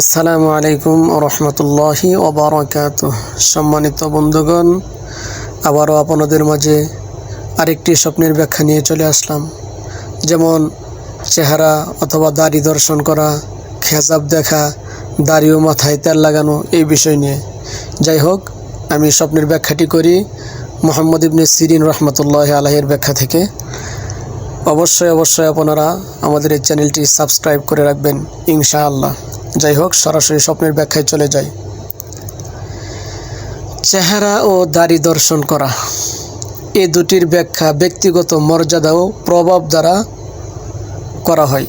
আসসালামু আলাইকুম রহমতুল্লাহি ওবরাকাত সম্মানিত বন্ধুগণ, আবারও আপনাদের মাঝে আরেকটি স্বপ্নের ব্যাখ্যা নিয়ে চলে আসলাম। যেমন চেহারা অথবা দাড়ি দর্শন করা, খেজাব দেখা, দাড়ি ও মাথায় তেল লাগানো, এই বিষয় নিয়ে। যাই হোক, আমি স্বপ্নের ব্যাখ্যাটি করি মোহাম্মদ ইবনে সিরিন রহমতুল্লাহ আলাহের ব্যাখ্যা থেকে। অবশ্যই অবশ্যই আপনারা আমাদের এই চ্যানেলটি সাবস্ক্রাইব করে রাখবেন, ইনশাআল্লাহ। যাই হোক, সরাসরি স্বপ্নের ব্যাখ্যায় চলে যাই। চেহারা ও দাড়ি দর্শন করা। এ দুটির ব্যাখ্যা ব্যক্তিগত মর্যাদা ও প্রভাব দ্বারা করা হয়।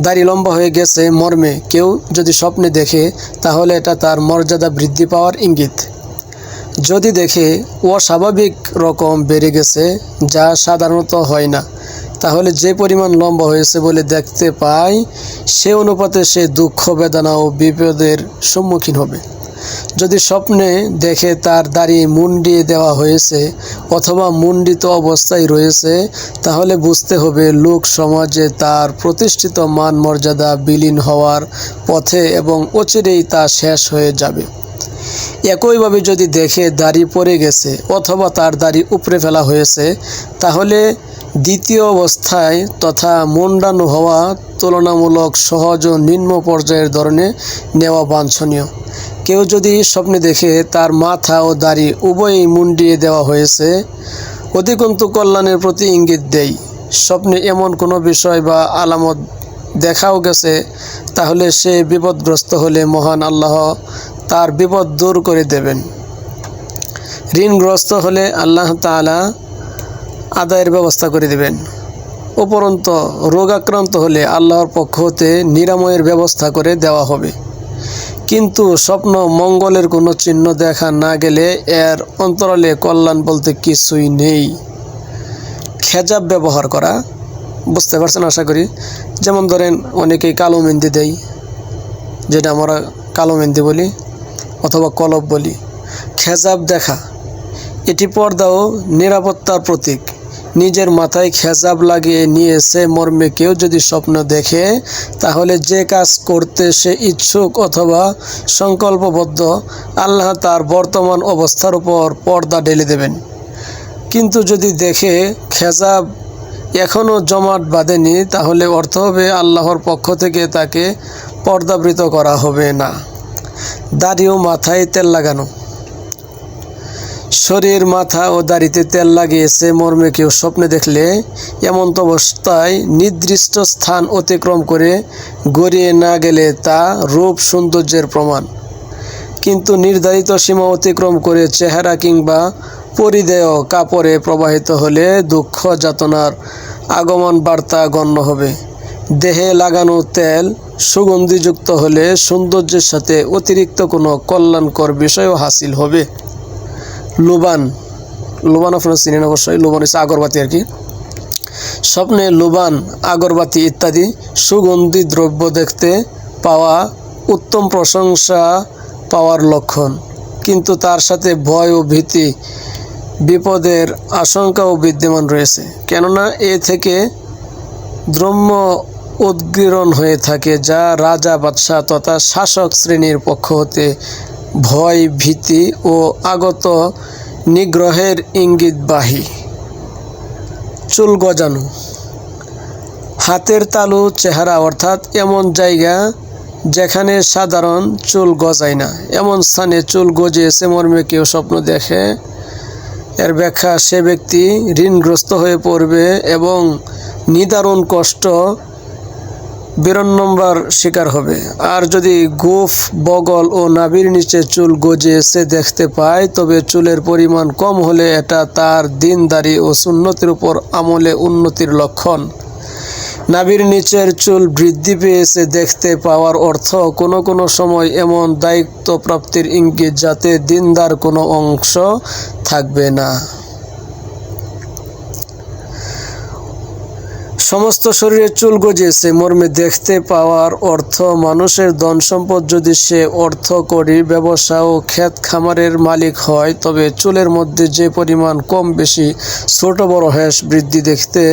দাড়ি লম্বা হয়ে গেছে মর্মে। কেউ যদি স্বপ্নে দেখে, তাহলে এটা তার মর্যাদা বৃদ্ধি পাওয়ার ইঙ্গিত। যদি দেখে, অস্বাভাবিক রকম বেড়ে গেছে, যা সাধারণত হয় না। তাহলে যে পরিমাণ লম্বা হয়েছে বলে দেখতে পাই, সে অনুপাতে সে দুঃখ, বেদনা ও বিপদের সম্মুখীন হবে। যদি স্বপ্নে দেখে তার দাড়ি মুন্ডিয়ে দেওয়া হয়েছে অথবা মুন্ডিত অবস্থায় রয়েছে, তাহলে বুঝতে হবে লোক সমাজে তার প্রতিষ্ঠিত মান মর্যাদা বিলীন হওয়ার পথে এবং অচিরেই তা শেষ হয়ে যাবে। একইভাবে যদি দেখে দাড়ি পড়ে গেছে অথবা তার দাড়ি উপড়ে ফেলা হয়েছে, তাহলে দ্বিতীয় অবস্থায় তথা মুন্ডানো হওয়া তুলনামূলক সহজ ও নিম্ন পর্যায়ের ধরনে নেওয়া বাঞ্ছনীয়। কেউ যদি স্বপ্নে দেখে তার মাথা ও দাড়ি উভয়ই মুন্ডিয়ে দেওয়া হয়েছে, অধিকন্তু কল্যাণের প্রতি ইঙ্গিত দেয় স্বপ্নে এমন কোনো বিষয় বা আলামত দেখাও গেছে, তাহলে সে বিপদগ্রস্ত হলে মহান আল্লাহ তার বিপদ দূর করে দেবেন। ঋণগ্রস্ত হলে আল্লাহ তাআলা আদায়ের ব্যবস্থা করে দেবেন। উপরন্ত রোগাক্রান্ত হলে আল্লাহর পক্ষ হতে নিরাময়ের ব্যবস্থা করে দেওয়া হবে। কিন্তু স্বপ্ন মঙ্গলের কোনো চিহ্ন দেখা না গেলে এর অন্তরালে কল্যাণ বলতে কিছুই নেই। খেজাব ব্যবহার করা, বুঝতে পারছেন আশা করি? যেমন ধরেন, অনেকেই কালো মেহেন্দি দেয়, যেটা আমরা কালো মেহেন্দি বলি অথবা কলব বলি। খেজাব দেখা, এটি পর্দা ও নিরাপত্তার প্রতীক। নিজের মাথায় খেজাব লাগিয়ে নিয়েছে মর্মে কেউ যদি স্বপ্ন দেখে, তাহলে যে কাজ করতে সে ইচ্ছুক অথবা সংকল্পবদ্ধ, আল্লাহ তার বর্তমান অবস্থার উপর পর্দা ঢেলে দেবেন। কিন্তু যদি দেখে খেজাব এখনও জমাট বাঁধেনি, তাহলে অর্থ হবে আল্লাহর পক্ষ থেকে তাকে পর্দাবৃত করা হবে না। দাড়ি ও মাথায় তেল লাগানো। শরীর, মাথা ও দাড়িতে তেল লাগিয়েছে। মর্মে কেউ স্বপ্নে দেখলে এমন তো অবস্থায় নির্দিষ্ট স্থান অতিক্রম করে গড়িয়ে না গেলে তা রূপ সৌন্দর্যের প্রমাণ। কিন্তু নির্ধারিত সীমা অতিক্রম করে চেহারা কিংবা পরিধেয় কাপড়ে প্রবাহিত হলে দুঃখ যাতনার আগমন বার্তা গণ্য হবে। দেহে লাগানো তেল সুগন্ধিযুক্ত হলে সৌন্দর্যের সাথে অতিরিক্ত কোনো কল্যাণকর বিষয়ও হাসিল হবে। লোবান লোবান আপনারা চিনেন অবশ্যই, লোবান হচ্ছে আগরবাতি আর কি। স্বপ্নে লোবান, আগরবাতি ইত্যাদি সুগন্ধি দ্রব্য দেখতে পাওয়া উত্তম প্রশংসা পাওয়ার লক্ষণ। কিন্তু তার সাথে ভয় ও ভীতি, বিপদের আশঙ্কাও বিদ্যমান রয়েছে। কেননা এ থেকে দ্রম্য উদ্গীরণ হয়ে থাকে, যা রাজা, বাদশাহ তথা শাসক শ্রেণির পক্ষ হতে ভয়, ভীতি ও আগত নিগ্রহের ইঙ্গিতবাহী চুল গজানো। হাতের তালু, চেহারা, অর্থাৎ এমন জায়গা যেখানে সাধারণ চুল গজায় না। এমন স্থানে চুল গজিয়েছে মর্মে কেউ স্বপ্ন দেখে। এর ব্যাখ্যা, সে ব্যক্তি ঋণগ্রস্ত হয়ে পড়বে এবং নিদারুণ কষ্ট বিরন্নম্বর শিকার হবে। আর যদি গোফ, বগল ও নাভির নিচে চুল গজে এসে দেখতে পায়, তবে চুলের পরিমাণ কম হলে এটা তার দিনদারি ও সুন্নতির উপর আমলে উন্নতির লক্ষণ। নাভির নিচের চুল বৃদ্ধি পেয়েছে দেখতে পাওয়ার অর্থ কোনো কোনো সময় এমন দায়িত্ব প্রাপ্তির ইঙ্গিত যাতে দিনদার কোনো অংশ থাকবে না। সমস্ত শরীরে চুল গজিয়েছে। মর্মে দেখতে পাওয়ার অর্থ, মানুষের ধন সম্পদ যদি সে অর্থ করি, ব্যবসা ও ক্ষেত খামারের মালিক হয়, তবে চুলের মধ্যে যে পরিমাণ কম বেশি ছোট বড় হ্যাস বৃদ্ধি দেখতে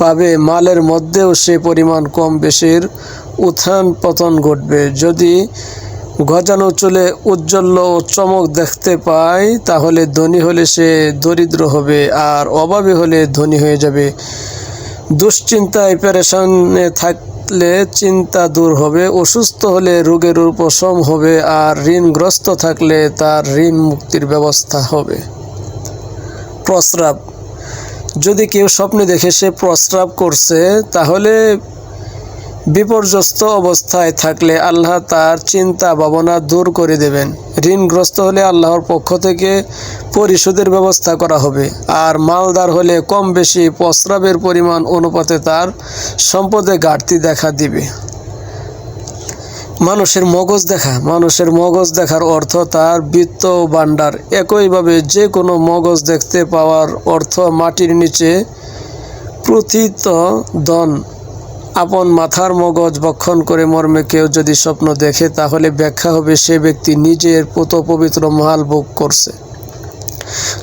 পাবে, মালের মধ্যেও সে পরিমাণ কম বেশির উত্থান পতন ঘটবে। যদি গজানো চুলে উজ্জ্বল ও চমক দেখতে পায়, তাহলে ধনী হলে সে দরিদ্র হবে, আর অভাবী হলে ধনী হয়ে যাবে। দুশ্চিন্তায় পেরেশানে থাকলে চিন্তা দূর হবে, অসুস্থ হলে রোগের উপশম হবে, আর ঋণগ্রস্ত থাকলে তার ঋণ মুক্তির ব্যবস্থা হবে। প্রস্রাব। যদি কেউ স্বপ্নে দেখে সে প্রস্রাব করছে, তাহলে বিপর্যস্ত অবস্থায় থাকলে আল্লাহ তার চিন্তা ভাবনা দূর করে দেবেন। ঋণগ্রস্ত হলে আল্লাহর পক্ষ থেকে পরিশোধের ব্যবস্থা করা হবে। আর মালদার হলে কম বেশি প্রস্রাবের পরিমাণ অনুপাতে তার সম্পদে ঘাটতি দেখা দিবে। মানুষের মগজ দেখা। মানুষের মগজ দেখার অর্থ তার বৃত্ত ভাণ্ডার। একইভাবে যে কোনো মগজ দেখতে পাওয়ার অর্থ মাটির নিচে প্রথিত ধন। আপন মাথার মগজ বক্ষণ করে মর্মে কেউ যদি স্বপ্ন দেখে, তাহলে ব্যাখ্যা হবে সে ব্যক্তি নিজের পুত পবিত্র মহাল ভোগ করছে।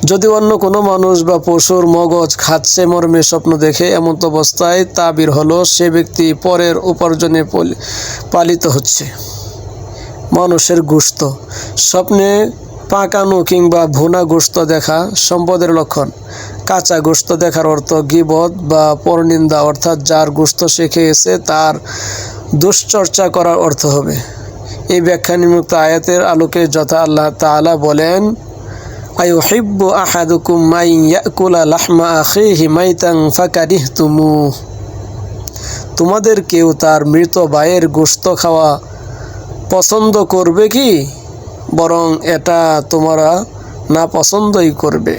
যদি অন্য কোনো মানুষ বা পশুর মগজ খাচ্ছে, মর্মে স্বপ্ন দেখে এমন অবস্থায় তাবির হলো, সে ব্যক্তি পরের উপার্জনে পলি- পালিত হচ্ছে। মানুষের গোস্ত। স্বপ্নে পাকানো কিংবা ভুনা গোস্ত দেখা সম্পদের লক্ষণ। কাঁচা গোস্ত দেখার অর্থ গিবদ বা পরনিন্দা, অর্থাৎ যার গোস্ত সে খেয়েছে তার দুশ্চর্চা করার অর্থ হবে। এই ব্যাখ্যা নিমুক্ত আয়াতের আলোকে যথা আল্লাহ তাআলা বলেন, আয়ুহিব্বু আহাদুকুম মাই ইয়াকুলা লাহমা আখিহি মাইতান ফাকারিহতুমুহ। তোমাদের কেউ তার মৃত ভাইয়ের গোস্ত খাওয়া পছন্দ করবে কি? বরং এটা তোমরা না পছন্দই করবে।